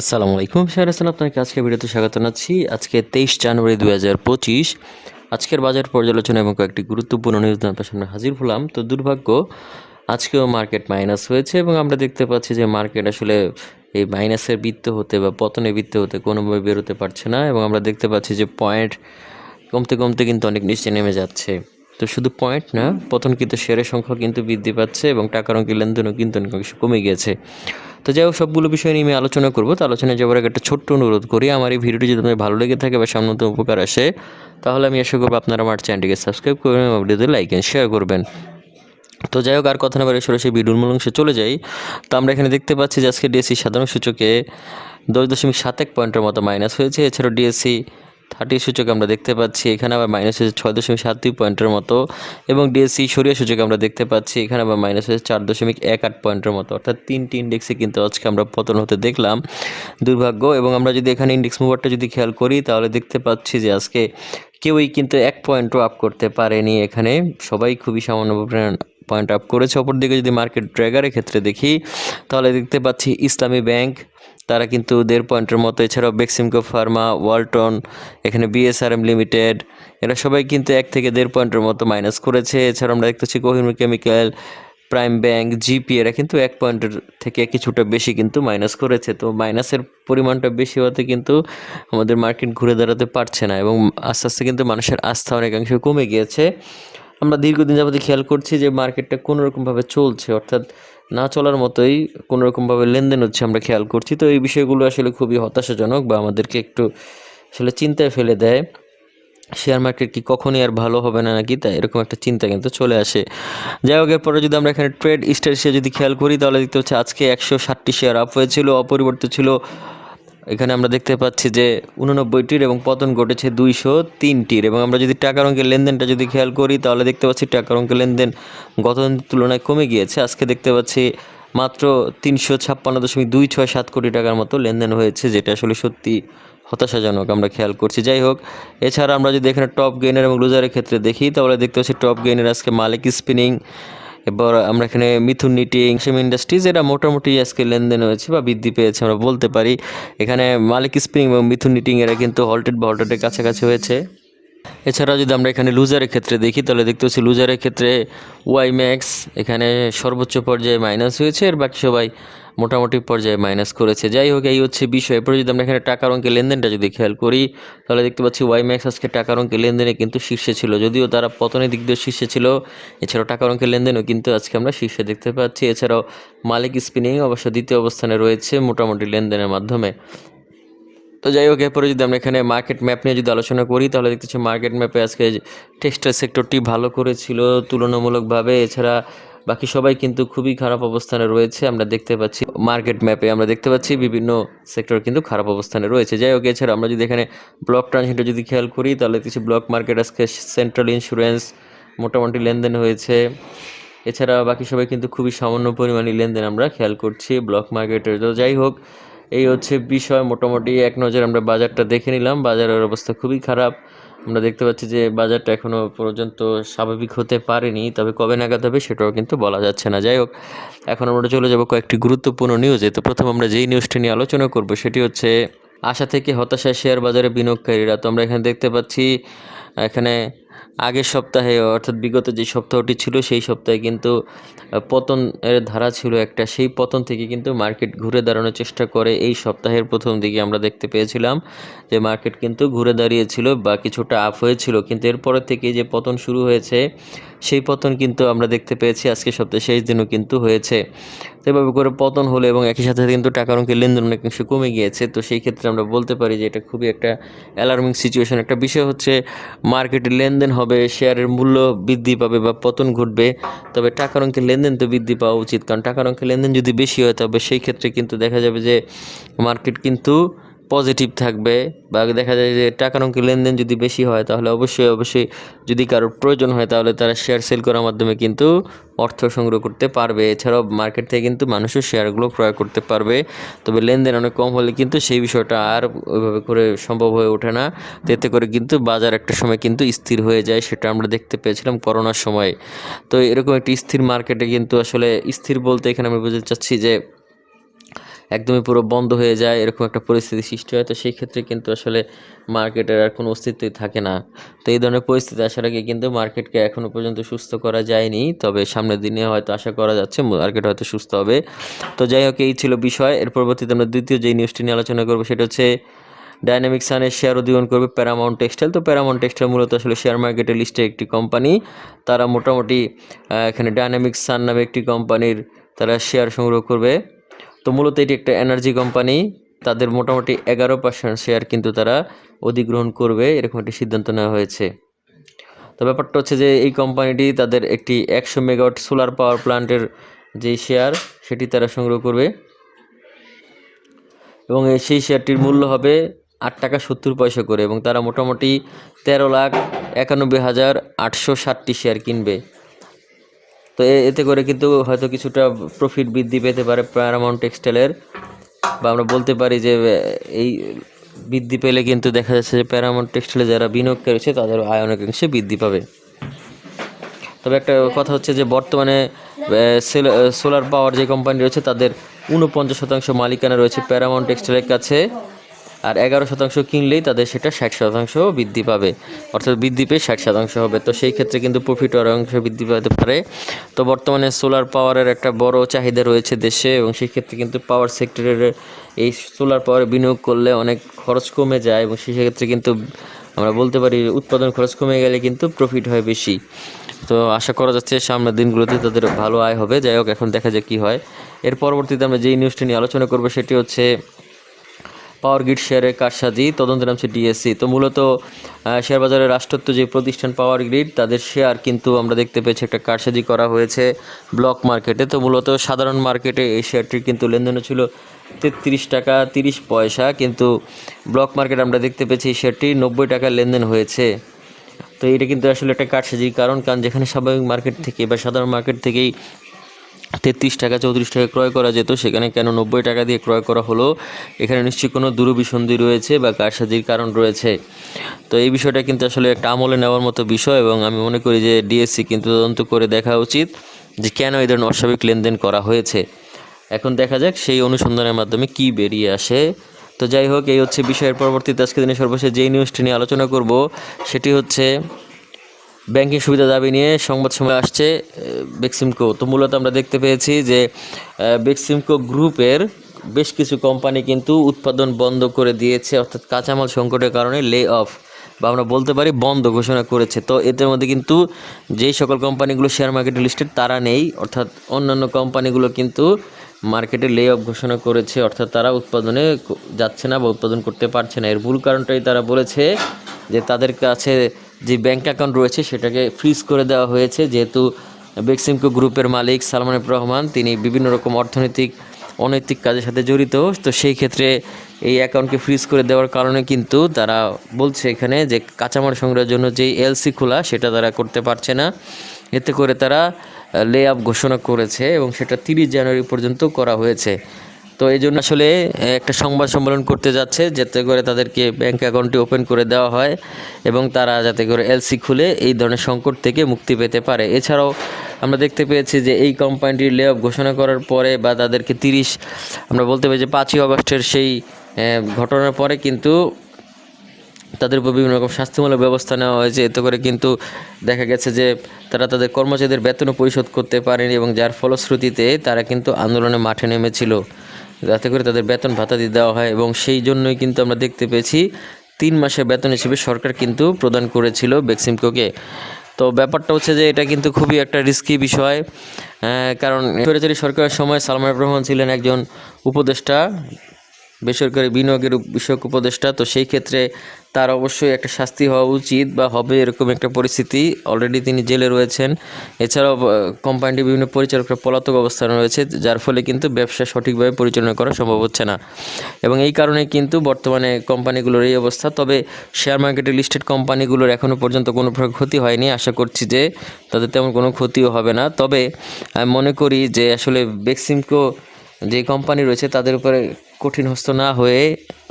আসসালামু আলাইকুম। শেয়ার হাসান আপনাকে আজকে ভিডিওতে স্বাগত জানাচ্ছি। আজকে তেইশ জানুয়ারি দু হাজার পঁচিশ। আজকের বাজার পর্যালোচনা এবং কয়েকটি গুরুত্বপূর্ণ নিউজ আপনার সামনে হাজির হলাম। তো দুর্ভাগ্য, আজকেও মার্কেট মাইনাস হয়েছে এবং আমরা দেখতে পাচ্ছি যে মার্কেট আসলে এই মাইনাসের বৃত্ত হতে বা পতনের বৃত্ত হতে কোনোভাবে বেরোতে পারছে না এবং আমরা দেখতে পাচ্ছি যে পয়েন্ট কমতে কমতে কিন্তু অনেক নিচে নেমে যাচ্ছে। তো শুধু পয়েন্ট না পতন কিন্তু শেয়ারের সংখ্যা কিন্তু বৃদ্ধি পাচ্ছে এবং টাকার অঙ্কের লেনদেনও কিন্তু অনেক কমে গিয়েছে। তো যাই হোক, সবগুলো বিষয় নিয়ে আমি আলোচনা করব। তো আলোচনায় যাওয়ার আগে একটা ছোট্ট অনুরোধ করি। আমার এই ভিডিওটি যদি আপনাদের ভালো লেগে থাকে বা সামনে উপকার আসে, তাহলে আমি আশা করব আপনারা আমার চ্যানেলটিকে সাবস্ক্রাইব করবেন এবং ভিডিওতে লাইক অ্যান্ড শেয়ার করবেন। তো যাই হোক, আর কথা না বলে সরাসরি ভিডিওর মূল অংশে চলে যাই। তো আমরা এখানে দেখতে পাচ্ছি যে আজকে ডিএসসি সাধারণ সূচকে দশ দশমিক সাত এক পয়েন্টের মতো মাইনাস হয়েছে। এছাড়াও ডিএসসি থার্টি সূচক আমরা দেখতে পাচ্ছি, এখানে আবার মাইনাস হয়েছে ছয় দশমিক সাত দুই পয়েন্টের মতো এবং ডিএসসি সরিয়া সূচক আমরা দেখতে পাচ্ছি, এখানে আবার মাইনাস হয়েছে চার দশমিক এক আট পয়েন্টের মতো। অর্থাৎ তিনটি ইন্ডেক্সে কিন্তু আজকে আমরা পতন হতে দেখলাম, দুর্ভাগ্য। এবং আমরা যদি এখানে ইন্ডেক্স মুভারটা যদি খেয়াল করি, তাহলে দেখতে পাচ্ছি যে আজকে কেউই কিন্তু এক পয়েন্টও আপ করতে পারেনি এখানে। সবাই খুবই সামান্য পয়েন্ট আপ করেছে। অপরদিকে যদি মার্কেট ড্র্যাগারের ক্ষেত্রে দেখি, তাহলে দেখতে পাচ্ছি ইসলামী ব্যাংক তারা কিন্তু দেড় পয়েন্টের মতো। এছাড়াও বেক্সিমকো ফার্মা ওয়ালটন এখানে বিএসআরএম লিমিটেড এরা সবাই কিন্তু এক থেকে দেড় পয়েন্টের মতো মাইনাস করেছে। এছাড়াও আমরা দেখতে পাচ্ছি Kohinoor chemical prime bank GP এরা কিন্তু এক পয়েন্টের থেকে কিছুটা বেশি কিন্তু মাইনাস করেছে। তো মাইনাসের পরিমাণটা বেশি হতে কিন্তু আমাদের মার্কেট ঘুরে দাঁড়াতে পারছে না এবং আস্তে আস্তে কিন্তু মানুষের আস্থা অনেকাংশে কমে গিয়েছে। আমরা দীর্ঘদিন যাবতীয় খেয়াল করছি যে মার্কেটটা কোনোরকমভাবে চলছে, অর্থাৎ না চলার মতোই কোনো রকমভাবে লেনদেন হচ্ছে আমরা খেয়াল করছি। তো এই বিষয়গুলো আসলে খুবই হতাশাজনক বা আমাদেরকে একটু আসলে চিন্তায় ফেলে দেয়, শেয়ার মার্কেট কি কখনই আর ভালো হবে না নাকি তাই এরকম একটা চিন্তা কিন্তু চলে আসে। যাই হোক, এরপরে যদি আমরা এখানে ট্রেড স্টার শেয়ার যদি খেয়াল করি, তাহলে দেখতে হচ্ছে আজকে একশো ষাটটি শেয়ার আপ হয়েছিল, অপরিবর্তিত ছিল এখানে আমরা দেখতে পাচ্ছি যে উননব্বইটির এবং পতন ঘটেছে দুইশো তিনটির। এবং আমরা যদি টাকার অঙ্কের লেনদেনটা যদি খেয়াল করি, তাহলে দেখতে পাচ্ছি টাকার অঙ্কের লেনদেন গত তুলনায় কমে গিয়েছে। আজকে দেখতে পাচ্ছি মাত্র তিনশো ছাপ্পান্ন দশমিক দুই ছয় সাত কোটি টাকার মতো লেনদেন হয়েছে, যেটা আসলে সত্যি হতাশাজনক আমরা খেয়াল করছি। যাই হোক, এছাড়া আমরা যদি এখানে টপ গেইনার এবং লুজারের ক্ষেত্রে দেখি, তাহলে দেখতে পাচ্ছি টপ গেইনার আজকে মালিক স্পিনিং এবার আমরা এখানে মিথুন নিটিং, সেম ইন্ডাস্ট্রিজ এটা মোটামুটি আজকে লেনদেন হয়েছে বা বৃদ্ধি পেয়েছে আমরা বলতে পারি। এখানে মালিক স্প্রিং এবং মিথুন নিটিং এরা কিন্তু হল্টেড বা হল্টেডের কাছাকাছি হয়েছে। এছাড়া যদি আমরা এখানে লুজারের ক্ষেত্রে দেখি, তাহলে দেখতে পাচ্ছি লুজারের ক্ষেত্রে ওয়াই ম্যাক্স এখানে সর্বোচ্চ পর্যায়ে মাইনাস হয়েছে, এর বাকি সবাই মোটামুটি পর্যায়ে মাইনাস করেছে। যাই হোক, এই হচ্ছে বিষয়। এরপরে যদি আমরা এখানে টাকার অঙ্কের লেনদেনটা যদি খেয়াল করি, তাহলে দেখতে পাচ্ছি ওয়াই ম্যাক্স আজকে টাকার অঙ্কের লেনদেনে কিন্তু শীর্ষে ছিল। যদিও তারা পতনের দিক দিয়ে শীর্ষে ছিল, এছাড়াও টাকার অঙ্কের লেনদেনও কিন্তু আজকে আমরা শীর্ষে দেখতে পাচ্ছি। এছাড়াও মালিক স্পিনিং অবশ্য দ্বিতীয় অবস্থানে রয়েছে মোটামুটি লেনদেনের মাধ্যমে। তো যাই হোক, এরপরে যদি আমরা এখানে মার্কেট ম্যাপ নিয়ে যদি আলোচনা করি, তাহলে দেখতেছি মার্কেট ম্যাপে আজকে টেক্সটাইল সেক্টরটি ভালো করেছিল তুলনামূলকভাবে। এছাড়া বাকি সবাই কিন্তু খুবই খারাপ অবস্থানে রয়েছে, আমরা দেখতে পাচ্ছি মার্কেট ম্যাপে আমরা দেখতে পাচ্ছি বিভিন্ন সেক্টর কিন্তু খারাপ অবস্থানে রয়েছে। যাই হোক, এছাড়া আমরা যদি এখানে ব্লক ট্রানজিটে যদি খেয়াল করি, তাহলে কিছু ব্লক মার্কেট আজকে সেন্ট্রাল ইন্স্যুরেন্স মোটামুটি লেনদেন হয়েছে। এছাড়া বাকি সবাই কিন্তু খুবই সামান্য পরিমাণে লেনদেন আমরা খেয়াল করছি ব্লক মার্কেটের তো যাই হোক, এই হচ্ছে বিষয়। মোটামুটি এক নজর আমরা বাজারটা দেখে নিলাম। বাজারের অবস্থা খুবই খারাপ। আমরা দেখতে পাচ্ছি যে বাজারটা এখনও পর্যন্ত স্বাভাবিক হতে পারেনি, তবে কবে নাগাদ হবে সেটাও কিন্তু বলা যাচ্ছে না। যাই হোক, এখন আমরা চলে যাব কয়েকটি গুরুত্বপূর্ণ নিউজে তো প্রথম আমরা যেই নিউজটি নিয়ে আলোচনা করব সেটি হচ্ছে আশা থেকে হতাশায় শেয়ার বাজারে বিনিয়োগকারীরা। তো আমরা এখানে দেখতে পাচ্ছি, এখানে আগের সপ্তাহে, অর্থাৎ বিগত যে সপ্তাহটি ছিল, সেই সপ্তাহে কিন্তু পতনের ধারা ছিল একটা। সেই পতন থেকে কিন্তু মার্কেট ঘুরে দাঁড়ানোর চেষ্টা করে। এই সপ্তাহের প্রথম দিকে আমরা দেখতে পেয়েছিলাম যে মার্কেট কিন্তু ঘুরে দাঁড়িয়েছিল বা কিছুটা আপ হয়েছিল। কিন্তু এরপরের থেকে যে পতন শুরু হয়েছে, সেই পতন কিন্তু আমরা দেখতে পেয়েছি। আজকে সপ্তাহে শেষ দিনও কিন্তু হয়েছে। এভাবে করে পতন হলো এবং একই সাথে কিন্তু টাকার অঙ্কের লেনদেন অনেক অনেকাংশে কমে গিয়েছে। তো সেই ক্ষেত্রে আমরা বলতে পারি যে এটা খুবই একটা অ্যালার্মিং সিচুয়েশন একটা বিষয় হচ্ছে মার্কেটে লেনদেন হবে শেয়ারের মূল্য বৃদ্ধি পাবে বা পতন ঘটবে। তবে টাকার অঙ্কের লেনদেন তো বৃদ্ধি পাওয়া উচিত, কারণ টাকার অঙ্কের লেনদেন যদি বেশি হয়, তবে সেই ক্ষেত্রে কিন্তু দেখা যাবে যে মার্কেট কিন্তু পজিটিভ থাকবে বা দেখা যায় যে টাকার অঙ্কের লেনদেন যদি বেশি হয়, তাহলে অবশ্যই অবশ্যই যদি কারোর প্রয়োজন হয়, তাহলে তারা শেয়ার সেল করার মাধ্যমে কিন্তু অর্থ সংগ্রহ করতে পারবে। এছাড়াও মার্কেট থেকে কিন্তু মানুষের শেয়ারগুলো ক্রয় করতে পারবে। তবে লেনদেন অনেক কম হলে কিন্তু সেই বিষয়টা আর ওইভাবে করে সম্ভব হয়ে ওঠে না। এতে করে কিন্তু বাজার একটা সময় কিন্তু স্থির হয়ে যায়, সেটা আমরা দেখতে পেয়েছিলাম করোনার সময়। তো এরকম একটি স্থির মার্কেটে কিন্তু আসলে স্থির বলতে এখানে আমি বুঝতে চাচ্ছি যে একদমই পুরো বন্ধ হয়ে যায়, এরকম একটা পরিস্থিতি সৃষ্টি হয়। তো সেই ক্ষেত্রে কিন্তু আসলে মার্কেটের আর কোনো অস্তিত্বই থাকে না। তো এই ধরনের পরিস্থিতি আসার আগে কিন্তু মার্কেটকে এখনও পর্যন্ত সুস্থ করা যায়নি। তবে সামনের দিনে হয়তো আশা করা যাচ্ছে মার্কেট হয়তো সুস্থ হবে। তো যাই হোক, এই ছিল বিষয়। এর পরবর্তীতে আমরা দ্বিতীয় যে নিউজটি নিয়ে আলোচনা করব, সেটা হচ্ছে ডাইনামিক সানের শেয়ার অধিগ্রহণ করবে প্যারামাউন্ট টেক্সটাইল তো প্যারামাউন্ট টেক্সটাইল মূলত আসলে শেয়ার মার্কেটে লিস্টে একটি কোম্পানি তারা মোটামুটি এখানে ডাইনামিক সান নামে একটি কোম্পানির তারা শেয়ার সংগ্রহ করবে। তো মূলত এটি একটা এনার্জি কোম্পানি তাদের মোটামুটি এগারো পার্সেন্ট শেয়ার কিন্তু তারা অধিগ্রহণ করবে, এরকম একটি সিদ্ধান্ত নেওয়া হয়েছে। তো ব্যাপারটা হচ্ছে যে এই কোম্পানিটি তাদের একটি একশো মেগাওয়াট সোলার পাওয়ার প্ল্যান্টের যে শেয়ার সেটি তারা সংগ্রহ করবে। এবং সেই শেয়ারটির মূল্য হবে আট টাকা সত্তর পয়সা করে এবং তারা মোটামুটি তেরো লাখ একানব্বই হাজার আটশো ষাটটি শেয়ার কিনবে। তো এতে করে কিন্তু হয়তো কিছুটা প্রফিট বৃদ্ধি পেতে পারে প্যারামাউন্ট টেক্সটাইলের বা আমরা বলতে পারি যে এই বৃদ্ধি পেলে কিন্তু দেখা যাচ্ছে যে প্যারামাউন্ট টেক্সটাইলে যারা বিনিয়োগ করেছে তাদের আয় অনেকাংশে বৃদ্ধি পাবে। তবে একটা কথা হচ্ছে যে, বর্তমানে সোলার পাওয়ার যে কোম্পানি রয়েছে, তাদের উনপঞ্চাশ শতাংশ মালিকানা রয়েছে প্যারামাউন্ট টেক্সটাইলের কাছে। আর এগারো শতাংশ কিনলেই তাদের সেটা ষাট শতাংশ বৃদ্ধি পাবে। অর্থাৎ বৃদ্ধি পেয়ে ষাট শতাংশ হবে। তো সেই ক্ষেত্রে কিন্তু প্রফিট অংশ বৃদ্ধি পেতে পারে। তো বর্তমানে সোলার পাওয়ারের একটা বড় চাহিদা রয়েছে দেশে এবং সেই ক্ষেত্রে কিন্তু পাওয়ার সেক্টরের এই সোলার পাওয়ারে বিনিয়োগ করলে অনেক খরচ কমে যায় এবং সেই ক্ষেত্রে কিন্তু আমরা বলতে পারি উৎপাদন খরচ কমে গেলে কিন্তু প্রফিট হয় বেশি। তো আশা করা যাচ্ছে সামনের দিনগুলোতে তাদের ভালো আয় হবে। যাই হোক, এখন দেখা যাক কী হয়। এর পরবর্তীতে আমরা যেই নিউজটি নিয়ে আলোচনা করব সেটি হচ্ছে পাওয়ার গ্রিড শেয়ারের কারসাজি তদন্তের নাম হচ্ছে ডিএসসি তো মূলত শেয়ার বাজারের রাষ্ট্রত্ব যে প্রতিষ্ঠান পাওয়ার গ্রিড তাদের শেয়ার কিন্তু আমরা দেখতে পেয়েছি একটা কারসাজি করা হয়েছে ব্লক মার্কেটে তো মূলত সাধারণ মার্কেটে এই শেয়ারটির কিন্তু লেনদেন ছিল তেত্রিশ টাকা তিরিশ পয়সা, কিন্তু ব্লক মার্কেট আমরা দেখতে পেয়েছি এই শেয়ারটি নব্বই টাকার লেনদেন হয়েছে। তো এটা কিন্তু আসলে একটা কারসাজির কারণ কারণ যেখানে স্বাভাবিক মার্কেট থেকে বা সাধারণ মার্কেট থেকেই তেত্রিশ টাকা, চৌত্রিশ টাকা ক্রয় করা যেত। সেখানে কেন নব্বই টাকা দিয়ে ক্রয় করা হলো, এখানে নিশ্চয়ই কোনো দুরভিসন্ধি রয়েছে বা কারসাজির কারণ রয়েছে। তো এই বিষয়টা কিন্তু আসলে একটা আমলে নেওয়ার মতো বিষয় এবং আমি মনে করি যে ডিএসসি কিন্তু তদন্ত করে দেখা উচিত যে কেন এই ধরনের অস্বাভাবিক লেনদেন করা হয়েছে। এখন দেখা যাক সেই অনুসন্ধানের মাধ্যমে কি বেরিয়ে আসে। তো যাই হোক, এই হচ্ছে বিষয়ের পরবর্তীতে আজকে দিনে সর্বশেষ যেই নিউজটি নিয়ে আলোচনা করব, সেটি হচ্ছে ব্যাংকিং সুবিধা দাবি নিয়ে সংবাদ সময় আসছে বেক্সিমকো তো মূলত আমরা দেখতে পেয়েছি যে বেক্সিমকো গ্রুপের বেশ কিছু কোম্পানি কিন্তু উৎপাদন বন্ধ করে দিয়েছে, অর্থাৎ কাঁচামাল সংকটের কারণে লে অফ বা আমরা বলতে পারি বন্ধ ঘোষণা করেছে। তো এদের মধ্যে কিন্তু যেই সকল কোম্পানিগুলো শেয়ার মার্কেটে লিস্টেড তারা নেই। অর্থাৎ অন্যান্য কোম্পানিগুলো কিন্তু মার্কেটে লে অফ ঘোষণা করেছে, অর্থাৎ তারা উৎপাদনে যাচ্ছে না বা উৎপাদন করতে পারছে না। এর ভুল কারণটাই তারা বলেছে যে, তাদের কাছে যে ব্যাংক অ্যাকাউন্ট রয়েছে সেটাকে ফ্রিজ করে দেওয়া হয়েছে। যেহেতু বেক্সিমকো গ্রুপের মালিক সালমান রহমান, তিনি বিভিন্ন রকম অর্থনৈতিক, অনৈতিক কাজের সাথে জড়িত, তো সেই ক্ষেত্রে এই অ্যাকাউন্টকে ফ্রিজ করে দেওয়ার কারণে কিন্তু তারা বলছে এখানে যে কাঁচামাল সংগ্রহের জন্য যেই এলসি খোলা, সেটা তারা করতে পারছে না। এতে করে তারা লে আপ ঘোষণা করেছে এবং সেটা তিরিশ জানুয়ারি পর্যন্ত করা হয়েছে। তো এই জন্য আসলে একটা সংবাদ সম্মেলন করতে যাচ্ছে, যাতে করে তাদেরকে ব্যাংক অ্যাকাউন্টটি ওপেন করে দেওয়া হয় এবং তারা যাতে করে এলসি খুলে এই ধরনের সংকট থেকে মুক্তি পেতে পারে। এছাড়াও আমরা দেখতে পেয়েছি যে এই কোম্পানিটির লে অফ ঘোষণা করার পরে বা তাদেরকে তিরিশ, আমরা বলতে পারি যে পাঁচই অগস্টের সেই ঘটনার পরে কিন্তু তাদের উপর বিভিন্ন রকম শাস্তিমূলক ব্যবস্থা নেওয়া হয়েছে। এতে করে কিন্তু দেখা গেছে যে তারা তাদের কর্মচারীদের বেতনও পরিশোধ করতে পারেনি এবং যার ফলশ্রুতিতে তারা কিন্তু আন্দোলনে মাঠে নেমেছিল। যাতে করে তাদের বেতন ভাতা দিয়ে দেওয়া হয় এবং সেই জন্যই কিন্তু আমরা দেখতে পেয়েছি তিন মাসের বেতন হিসেবে সরকার কিন্তু প্রদান করেছিল বেক্সিমকোকে। তো ব্যাপারটা হচ্ছে যে এটা কিন্তু খুবই একটা রিস্কি বিষয় কারণ সরকারের সময় সালমান রহমান ছিলেন একজন উপদেষ্টা বেসরকারি বিনিয়োগের বিষয়ক উপদেষ্টা তো সেই ক্ষেত্রে তার অবশ্যই একটা শাস্তি হওয়া উচিত বা হবে এরকম একটা পরিস্থিতি। অলরেডি তিনি জেলে রয়েছেন। এছাড়াও আহ, কোম্পানিটির বিভিন্ন পরিচালকরা পলাতক অবস্থানে রয়েছে যার ফলে কিন্তু ব্যবসা সঠিকভাবে পরিচালনা করা সম্ভব হচ্ছে না। এবং এই কারণে কিন্তু বর্তমানে কোম্পানিগুলোর এই অবস্থা। তবে শেয়ার মার্কেটে লিস্টেড কোম্পানিগুলোর এখনও পর্যন্ত কোনো প্রকার ক্ষতি হয়নি। আশা করছি যে তাদের তেমন কোনো ক্ষতিও হবে না। তবে আমি মনে করি যে আসলে বেক্সিমকো যে কোম্পানি রয়েছে তাদের উপরে কঠিন হস্ত না হয়ে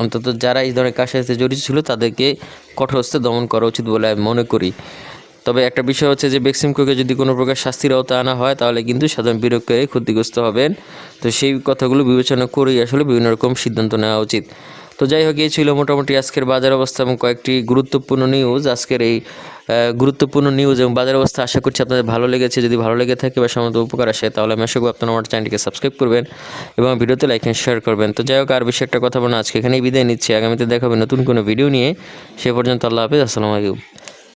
অন্তত যারা এই ধরনের কাজের সাথে জড়িত ছিল তাদেরকে কঠোর হস্তে দমন করা উচিত বলে আমি মনে করি। তবে একটা বিষয় হচ্ছে যে বেক্সিমকোকে যদি কোনো প্রকার শাস্তির আওতা আনা হয় তাহলে কিন্তু সাধারণ বিনিয়োগকারী ক্ষতিগ্রস্ত হবেন। তো সেই কথাগুলো বিবেচনা করেই আসলে বিভিন্ন রকম সিদ্ধান্ত নেওয়া উচিত। তো যাই হোক, এই ছিল মোটামুটি আজকের বাজার অবস্থা এবং কয়েকটি গুরুত্বপূর্ণ নিউজ আজকের এই গুরুত্বপূর্ণ নিউজ এবং বাজার অবস্থা আশা করছি আপনাদের ভালো লেগেছে। যদি ভালো লেগে থাকে বা সমস্ত উপকার আসে, তাহলে আমি আশা করি আপনারা আমার চ্যানেলটিকে সাবস্ক্রাইব করবেন এবং ভিডিওতে লাইক এন্ড শেয়ার করবেন। তো যাই হোক, আর বেশি একটা কথা বলা আজকে এখানেই বিদায় নিচ্ছি। আগামীতে দেখাবে নতুন কোনো ভিডিও নিয়ে। সে পর্যন্ত আল্লাহ হাফিজ, আসসালামু আলাইকুম।